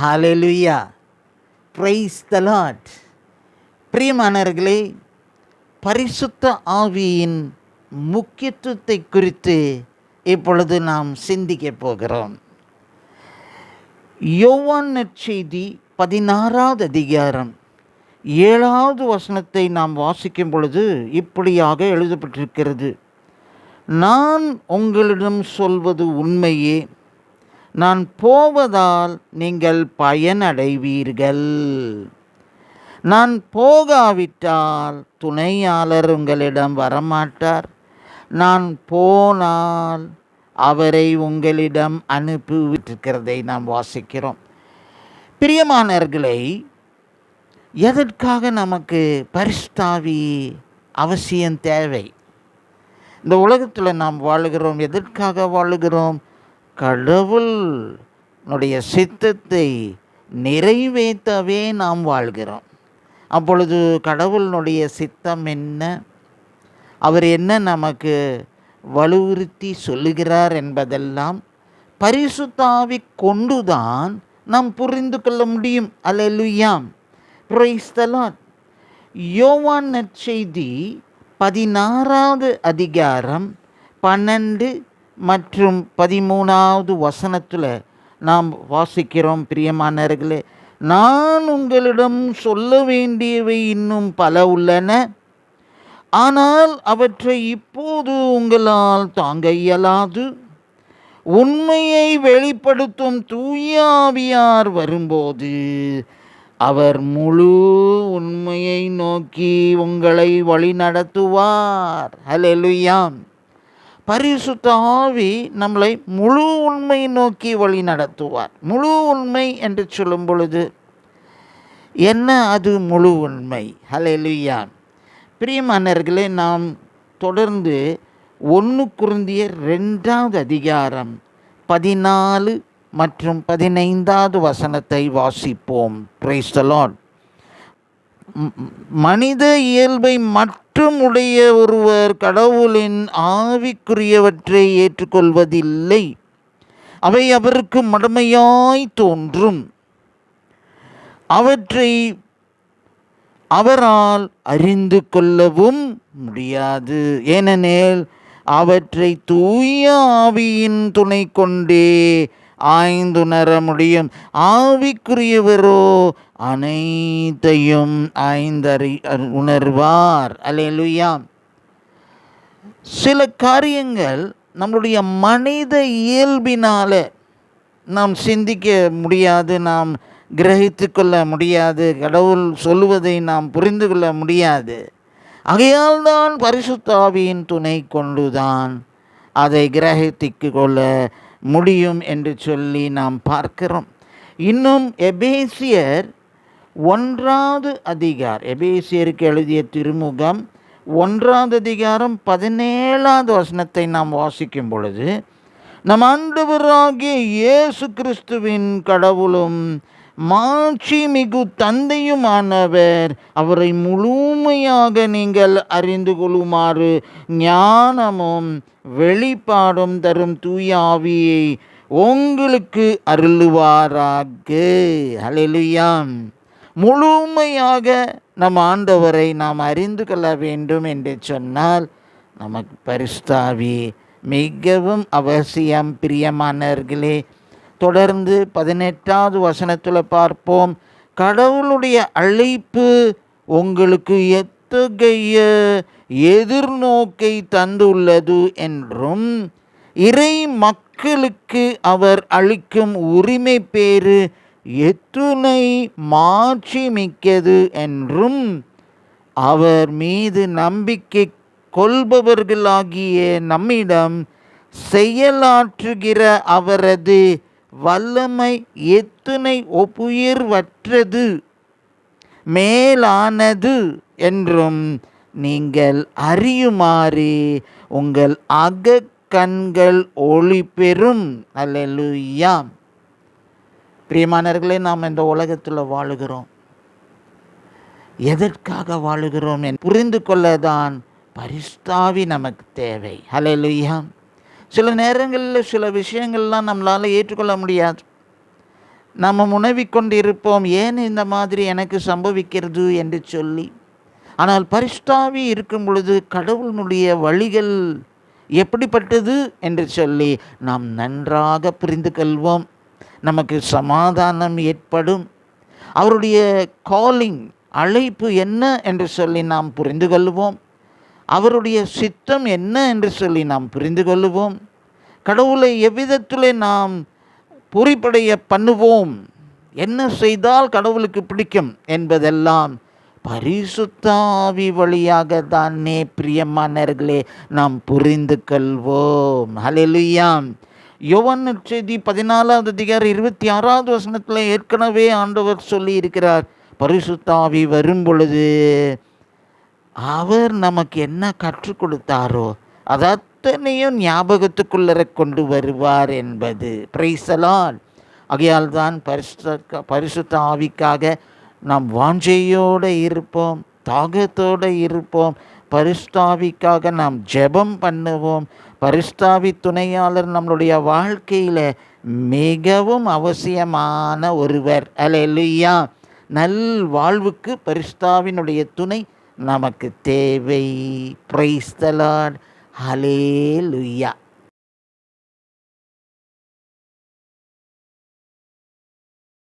Hallelujah praise the lot பிரியமானவர்களே பரிசுத்த ஆவியின் முக்கியத்துவத்தை குறித்து இப்பொழுது நாம் சிந்திக்க போகிறோம். யோவான் நற்செய்தி பதினாறாவது அதிகாரம் ஏழாவது வசனத்தை நாம் வாசிக்கும் பொழுது இப்படியாக எழுதப்பட்டிருக்கிறது. நான் உங்களிடம் சொல்வது உண்மையே நான் போவதால் நீங்கள் பயனடைவீர்கள். நான் போகாவிட்டால் துணையாளர் உங்களிடம் வரமாட்டார். நான் போனால் அவரை உங்களிடம் அனுப்பிவிட்டிருக்கிறதை நாம் வாசிக்கிறோம். பிரியமானவர்களை எதற்காக நமக்கு பரிஸ்தாவி அவசியம் தேவை? இந்த உலகத்தில் நாம் வாழுகிறோம் எதற்காக வாழுகிறோம்? கடவுளுடைய சித்தத்தை நிறைவேற்றவே நாம் வாழ்கிறோம். அப்பொழுது கடவுளினுடைய சித்தம் என்ன? அவர் என்ன நமக்கு வலுவுறுத்தி சொல்லுகிறார் என்பதெல்லாம் பரிசுத்தாவி கொண்டுதான் நாம் புரிந்து கொள்ள முடியும். அலலுயாம் பிரைஸ்தலான் யோவான் நற்செய்தி பதினாறாவது அதிகாரம் பன்னெண்டு மற்றும் பதிமூணாவது வசனத்தில் நாம் வாசிக்கிறோம் பிரியமானவர்களே. நான் உங்களிடம் சொல்ல வேண்டியவை இன்னும் பல உள்ளன. ஆனால் அவற்றை இப்போது உங்களால் தாங்க இயலாது. உண்மையை வெளிப்படுத்தும் தூயாவியார் வரும்போது அவர் முழு உண்மையை நோக்கி உங்களை வழி நடத்துவார் ஹலெலுயாம் பரிசுத்த ஆவி நம்மளை முழு உண்மை நோக்கி வழி நடத்துவார். முழு உண்மை என்று சொல்லும் பொழுது என்ன அது முழு உண்மை? ஹலெலுயா பிரியமானர்களே நாம் தொடர்ந்து ஒன்று குருந்திய ரெண்டாவது அதிகாரம் பதினாலு மற்றும் பதினைந்தாவது வசனத்தை வாசிப்போம். பிரைஸ்தலான் மனித இயல்பை மட்டும் உடைய ஒருவர் கடவுளின் ஆவிக்குரியவற்றை ஏற்றுக்கொள்வதில்லை. அவை அவருக்கு மடமையாய் தோன்றும். அவற்றை அவரால் அறிந்து கொள்ளவும் முடியாது. ஏனெனில் அவற்றை தூய ஆவியின் துணை கொண்டே ஆய்ந்துணர முடியும். ஆவிக்குரியவரோ அனைத்தையும் ஐந்தறி உணர்வார். அலையலுயாம் சில காரியங்கள் நம்மளுடைய மனித இயல்பினால் நாம் சிந்திக்க முடியாது நாம் கிரகித்து கொள்ள முடியாது கடவுள் சொல்லுவதை நாம் புரிந்து கொள்ள முடியாது. ஆகையால் தான் பரிசுத்தாவியின் துணை கொண்டுதான் அதை கிரகித்து கொள்ள முடியும் என்று சொல்லி நாம் பார்க்கிறோம். இன்னும் எபேசியர் ஒன்றாவது அதிகார் எபேசியருக்கு எழுதிய திருமுகம் ஒன்றாவது அதிகாரம் பதினேழாவது வசனத்தை நாம் வாசிக்கும் பொழுது நம் ஆண்டவராகிய இயேசு கிறிஸ்துவின் கடவுளும் மாட்சி மிகு தந்தையுமானவர் அவரை முழுமையாக நீங்கள் அறிந்து கொள்ளுமாறு ஞானமும் வெளிப்பாடும் தரும் தூயாவியை உங்களுக்கு அருளுவாராக. ஹalleluyaம் முழுமையாக நம் ஆண்டவரை நாம் அறிந்து கொள்ள வேண்டும் என்று சொன்னால் நமக்கு பரிஸ்தாவி மிகவும் அவசியம் பிரியமானவர்களே. தொடர்ந்து பதினெட்டாவது வசனத்தில் பார்ப்போம். கடவுளுடைய அழைப்பு உங்களுக்கு எத்தகைய எதிர்நோக்கை தந்துள்ளது என்றும் இறை மக்களுக்கு அவர் அளிக்கும் உரிமை பேறு எத்துணை மாட்சி மிக்கது என்றும் அவர் மீது நம்பிக்கை கொள்பவர்களாகிய நம்மிடம் செயலாற்றுகிற அவரது வல்லமை எத்துணை ஒப்புயர்வற்றது மேலானது என்றும் நீங்கள் அறியுமாறு. உங்கள் அக கண்கள் ஒளி பெறும் அல்லலுயாம் பிரியமானவர்களே நாம் இந்த உலகத்தில் வாழுகிறோம். எதற்காக வாழுகிறோம் என்று புரிந்து கொள்ளதான் பரிஸ்தாவி நமக்கு தேவை. ஹalleluya சில நேரங்களில் சில விஷயங்கள்லாம் நம்மளால் ஏற்றுக்கொள்ள முடியாது. நம்ம முனவிக் இருப்போம் ஏன் இந்த மாதிரி எனக்கு சம்பவிக்கிறது? என்று சொல்லி. ஆனால் பரிஷ்டாவி இருக்கும் பொழுது கடவுளினுடைய வழிகள் எப்படிப்பட்டது? என்று சொல்லி நாம் நன்றாக புரிந்து கொள்வோம். நமக்கு சமாதானம் ஏற்படும். அவருடைய காலிங் அழைப்பு என்ன என்று சொல்லி நாம் புரிந்து கொள்வோம். அவருடைய சித்தம் என்ன என்று சொல்லி நாம் புரிந்து கொள்வோம். கடவுளை எவ்விதத்திலே நாம் பொறிப்படைய பண்ணுவோம். என்ன செய்தால் கடவுளுக்கு பிடிக்கும் என்பதெல்லாம் பரிசுத்தாவி வழியாக தானே பிரியமானர்களே நாம் புரிந்து கொள்வோம். ஹலெலுயாம் யோவான் செய்தி பதினாலாவது அதிகாரம் இருபத்தி ஆறாவது வசனத்தில் ஏற்கனவே ஆண்டவர் சொல்லி இருக்கிறார் பரிசுத்தாவி வரும் பொழுது அவர் நமக்கு என்ன கற்றுக் கொடுத்தாரோ அது அத்தனையும் ஞாபகத்துக்குள்ளர கொண்டு வருவார் என்பது. பிரைசலால் ஆகையால் தான் பரிசு பரிசுத்த ஆவிக்காக நாம் வாஞ்சையோடு இருப்போம். தாகத்தோடு இருப்போம். பரிஸ்தாவிக்காக நாம் ஜெபம் பண்ணுவோம். பரிஸ்தாவி துணையாளர் நம்மளுடைய வாழ்க்கையில் மிகவும் அவசியமான ஒருவர். அலையா நல் வாழ்வுக்கு பரிஸ்தாவினுடைய துணை நமக்கு தேவை. பிரைஸ்தலாட் ஹலே லுய்யா